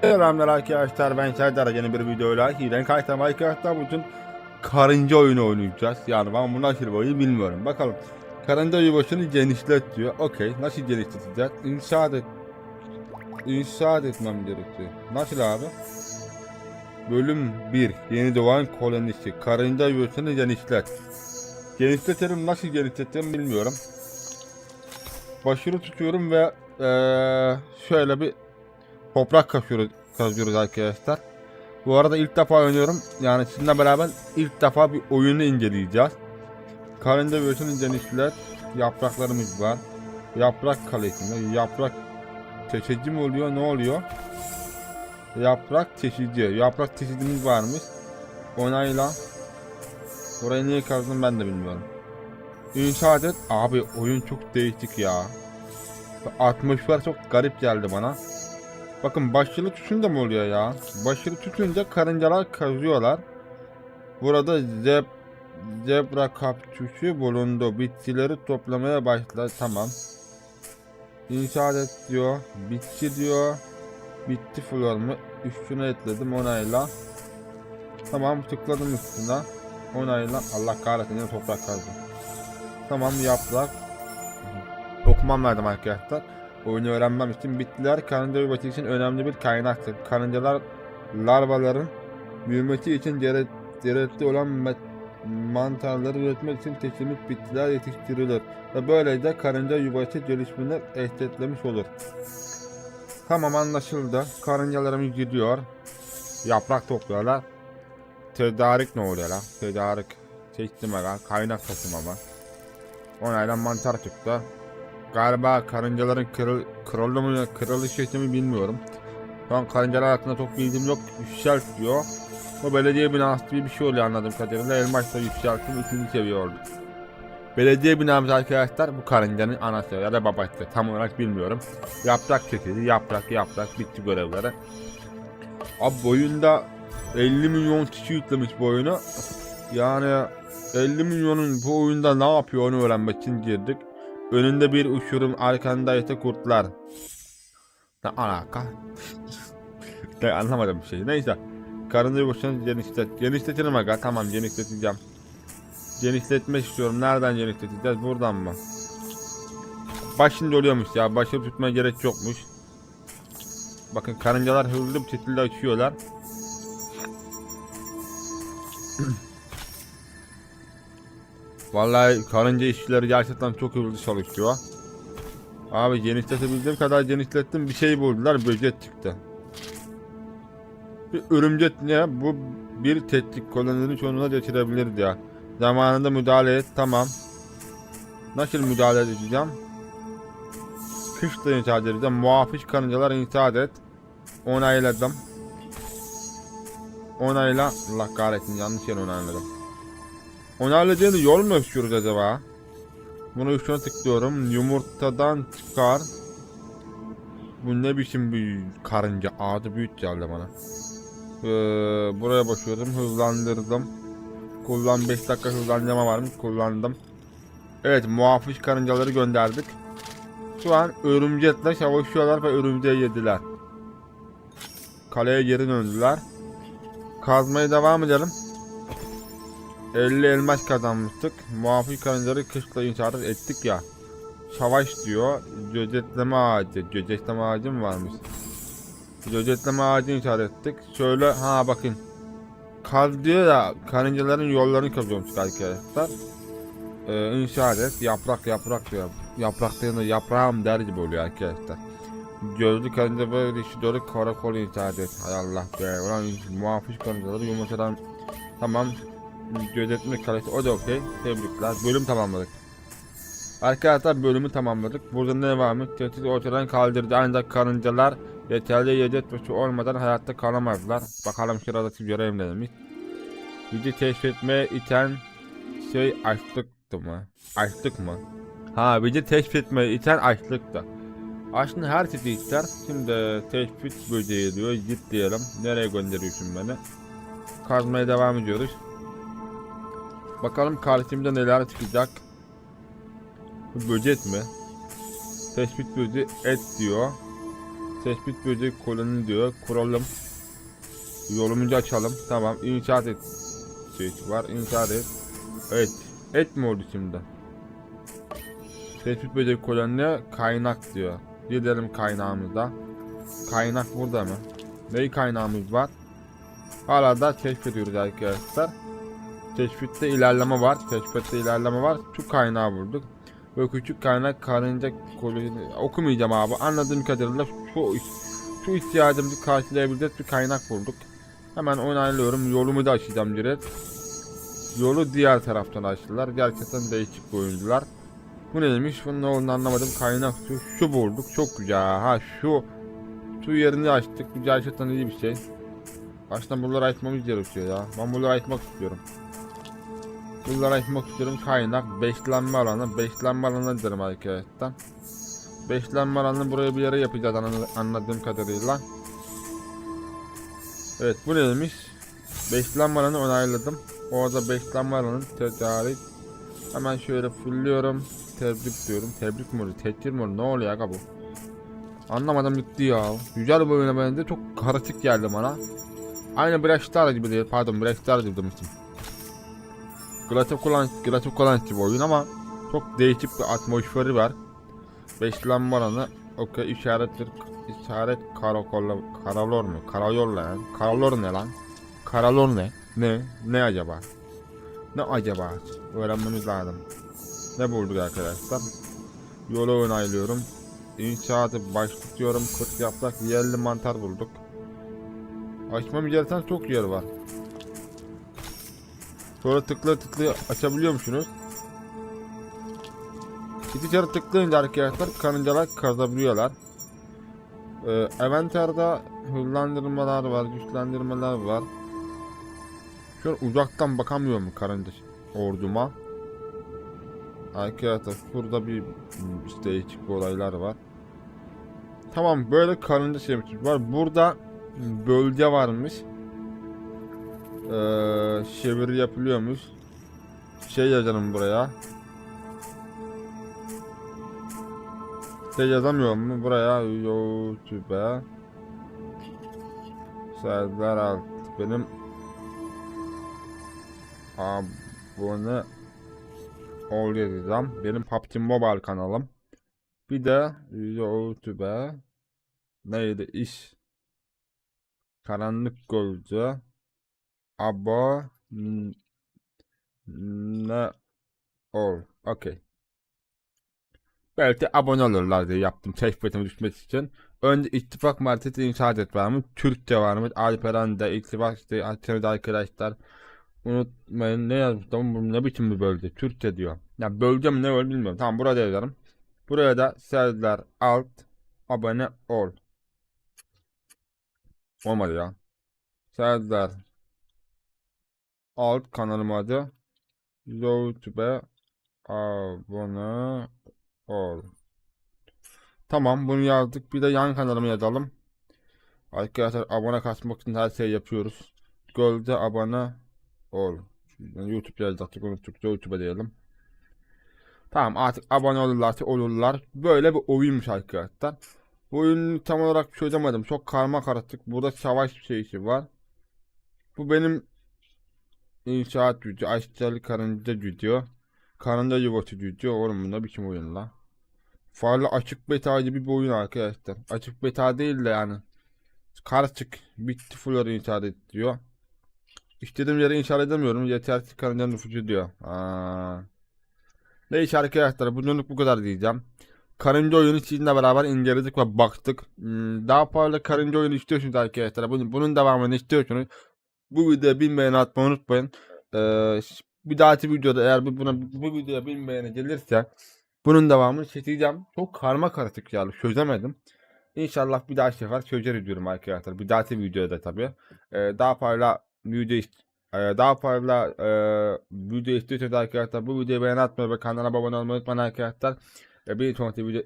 Selamlar arkadaşlar ben Serdar. Yeni bir videoyla hilen kayıtlam arkadaşlar bugün karınca oyunu oynayacağız. Yani ben bu nasıl bir oyun bilmiyorum. Bakalım. Karınca yuvasını genişlet diyor. Okey nasıl genişleteceğiz? İnşaat et. İnşaat etmem gerekiyor. Nasıl abi? Bölüm 1 yeni doğan kolonisi. Karınca yuvasını genişlet. Genişletelim nasıl genişletelim bilmiyorum. Başarı tutuyorum ve eee şöyle bir toprak kazıyoruz, kazıyoruz arkadaşlar. Bu arada ilk defa oynuyorum. Yani sizinle beraber ilk defa bir oyunu inceleyeceğiz. Karınca versiyonu genişlet. Yapraklarımız var. Yaprak kalesinde. Yaprak çeşici mi oluyor? Ne oluyor? Yaprak çeşici. Yaprak çeşidimiz varmış. Onayla. Burayı niye kazdım ben de bilmiyorum. İnşaat et. Abi oyun çok değişik ya. Atmosfer çok garip geldi bana. Bakın başlığı tutunca mı oluyor ya? Başlığı tutunca karıncalar kazıyorlar. Burada zeb zebra kapçuşu bulundu. Bitkileri toplamaya başladı. Tamam. İnşaat et diyor. Bitki diyor. Bitti flor mu? Üstüne ekledim onayla. Tamam tıkladım üstüne. Onayla. Allah kahretsin yine toprak kazdım. Tamam yaprak. Okumam lazım arkadaşlar. Oyunu öğrenmem için bitkiler karınca yuvası için önemli bir kaynaktır. Karıncalar larvaların büyümesi için gere- gerekli olan mantarları üretmek için kesilmiş bitkiler yetiştirilir. Ve böylece karınca yuvası gelişimini estetlemiş olur. Tamam anlaşıldı. Karıncalarımız gidiyor. Yaprak topluyorlar. Tedarik ne oluyor lan? Tedarik. Seçtim lan. Kaynak taşımama. Onayla mantar çıktı. Galiba karıncaların kırıl, kırıldı mı, kırılış işlemi bilmiyorum. Şu an karıncalar hakkında çok bilgim yok. Yükselt diyor. Bu belediye binası gibi bir şey oluyor anladığım kadarıyla. Elmas da yükseltim ikinci seviye. Belediye binamız arkadaşlar bu karıncanın anası ya da babası. Tam olarak bilmiyorum. Yaprak çekildi. Yaprak yaprak bitti görevleri. Abi bu oyunda 50 milyon kişi yüklemiş bu oyunu. Yani 50 milyonun bu oyunda ne yapıyor onu öğrenmek için girdik. Önünde bir uçurum, arkanda ise kurtlar. Ne alaka? ne anlamadım bir şey. Neyse. Karınca yuvasını genişlet. Genişletelim aga. Tamam genişleteceğim. Genişletmek istiyorum. Nereden genişleteceğiz? Buradan mı? Başında oluyormuş ya. Başı tutmaya gerek yokmuş. Bakın karıncalar hızlı bir şekilde açıyorlar. Vallahi karınca işçileri gerçekten çok hızlı çalışıyor. Abi genişletebildiğim kadar genişlettim bir şey buldular böcek çıktı. Bir örümcek ne? Bu bir tetkik koloninin sonuna getirebilir ya. Zamanında müdahale et tamam. Nasıl müdahale edeceğim? Kışla inşaat edeceğim. Muhafız karıncalar inşaat et. Onayladım. Onayla. Allah kahretsin yanlış yer onayladım. Onayladığını yol mu açıyoruz acaba? Bunu üstüne tıklıyorum. Yumurtadan çıkar. Bu ne biçim bir karınca? Adı büyük geldi bana. Ee, buraya basıyorum. Hızlandırdım. Kullan 5 dakika hızlandırma varmış. Kullandım. Evet muhafız karıncaları gönderdik. Şu an örümcekle savaşıyorlar ve örümceği yediler. Kaleye geri döndüler. Kazmaya devam edelim. 50 elmas kazanmıştık. Muhafız karıncaları kışla inşaat ettik ya. Savaş diyor. Gözetleme ağacı. Gözetleme ağacı mı varmış? Gözetleme ağacı inşaat ettik. Şöyle ha bakın. Kaz diyor ya karıncaların yollarını kazıyormuş arkadaşlar. Ee, inşaat et. Yaprak yaprak diyor. Yaprak diyor da yaprağım der gibi oluyor arkadaşlar. Gözlü karınca böyle işi doğru karakol inşaat et. Hay Allah be. Ulan muhafız karıncaları yumurtadan Tamam gözetme kalesi o da okey. Tebrikler. Bölüm tamamladık. Arkadaşlar bölümü tamamladık. Burada ne varmış? Tehdit ortadan kaldırdı ancak karıncalar yeterli yiyecek ve olmadan hayatta kalamazlar. Bakalım sıradaki görev neymiş. Bizi keşfetmeye iten şey açlıktı mı? Açlık mı? Ha bizi keşfetmeye iten açlıktı. Aslında her şeyi ister. Şimdi teşvik böceği diyor. Git diyelim. Nereye gönderiyorsun beni? Kazmaya devam ediyoruz. Bakalım karşımda neler çıkacak. Bu böcek mi? Tespit böceği et diyor. Tespit böcek koloni diyor. Kuralım. Yolumuzu açalım. Tamam. İnşaat et. Şey var. İnşaat et. Evet. Et mi oldu şimdi? Tespit böcek koloni kaynak diyor. Gidelim kaynağımıza. Kaynak burada mı? Neyi kaynağımız var? Hala da keşfediyoruz arkadaşlar. Keşfitte ilerleme var. Keşfitte ilerleme var. Şu kaynağı bulduk. Ve küçük kaynak karınca koloni okumayacağım abi. Anladığım kadarıyla şu şu ihtiyacımızı karşılayabilecek bir kaynak bulduk. Hemen onaylıyorum. Yolumu da açacağım direkt. Yolu diğer taraftan açtılar. Gerçekten değişik bir oyuncular. Bu neymiş? Bunun ne olduğunu anlamadım. Kaynak su. Şu bulduk. Çok güzel. Ha şu. Su yerini açtık. Gerçekten iyi bir şey. Aslında buraları açmamız gerekiyor ya. Ben buraları açmak istiyorum. Buraları açmak istiyorum. Kaynak. Beşlenme alanı. Beşlenme alanı derim arkadaşlar. Beşlenme alanını buraya bir yere yapacağız anla- anladığım kadarıyla. Evet bu neymiş? Beşlenme alanı onayladım. Orada beşlenme alanı tedarik. Hemen şöyle fulluyorum. Tebrik diyorum. Tebrik mi oluyor? Tekir mi oluyor? Ne oluyor aga bu? Anlamadım gitti ya. Güzel bir oyuna bence çok karışık geldi bana. Aynı Black Star gibi değil. Pardon Black Star gibi demiştim. Olan gibi oyun ama çok değişik bir atmosferi var. Beşlenme alanı okey işarettir işaret karakolla karalor mu? Karayol lan. Karalor ne lan? Karalor ne? Ne? Ne acaba? Ne acaba? Öğrenmemiz lazım. Ne bulduk arkadaşlar? Yolu onaylıyorum. İnşaatı başlatıyorum. Kırk yaprak yerli mantar bulduk. Açmam gereken çok yer var. Sonra tıkla tıkla açabiliyor musunuz? Kere tıklayınca arkadaşlar karıncalar kazabiliyorlar. Ee, Eventerde hızlandırmalar var, güçlendirmeler var. An uzaktan bakamıyorum karınca orduma. Arkadaşlar burada bir işte değişik olaylar var. Tamam böyle karınca şeyimiz var. Burada bölge varmış. Ee, çeviri yapılıyormuş. Şey yazalım buraya. Şey yazamıyorum mu buraya YouTube Serdar Alt benim abone ol yazacağım. Benim PUBG Mobile kanalım. Bir de YouTube neydi iş karanlık golcü abone ol. Okey. Belki abone olurlar diye yaptım keşfetime düşmek için. Önce ittifak marketi inşaat et varmış. Türkçe varmış. Alperen de ittifak işte de arkadaşlar. Unutmayın ne yazmıştım bu ne biçim bir bölge. Türkçe diyor. Ya bölge mi ne öyle bilmiyorum. Tamam burada yazarım. Buraya da Serdar alt abone ol. Olmadı ya. Serdar alt kanalım adı. YouTube'e abone ol. Tamam bunu yazdık. Bir de yan kanalımı yazalım. Arkadaşlar abone kasmak için her şeyi yapıyoruz. Gölde abone ol. Yani YouTube yazdık. Unuttuk. YouTube'a diyelim. Tamam artık abone olurlarsa olurlar. Böyle bir oyunmuş arkadaşlar. Bu oyunu tam olarak çözemedim. Çok karma karışık. Burada savaş şeysi var. Bu benim inşaat gücü. Aşçılı karınca gücü. Karınca yuvası gücü. Oğlum bu ne biçim oyun la? Farlı açık beta gibi bir oyun arkadaşlar. Açık beta değil de yani. Karışık. Bitti full inşaat et. İstediğim yere inşaat edemiyorum. Yeter ki karınca nüfusu diyor. Aa. Neyse arkadaşlar bugünlük bu kadar diyeceğim. Karınca oyunu sizinle beraber inceledik ve baktık. Hmm, Daha fazla karınca oyunu istiyorsunuz arkadaşlar. Bunun, bunun devamını istiyorsunuz. Bu videoya bin beğeni atmayı unutmayın. Ee, bir dahaki videoda eğer bu, buna, bu videoya bin beğeni gelirse bunun devamını çekeceğim. Çok karma karışık yani çözemedim. İnşallah bir daha sefer çözeriz diyorum arkadaşlar. Bir dahaki videoda tabi. Ee, daha fazla video ee, daha fazla e, video istiyorsanız arkadaşlar bu videoyu beğeni atmayı ve kanala abone olmayı unutmayın arkadaşlar. Ve bir sonraki video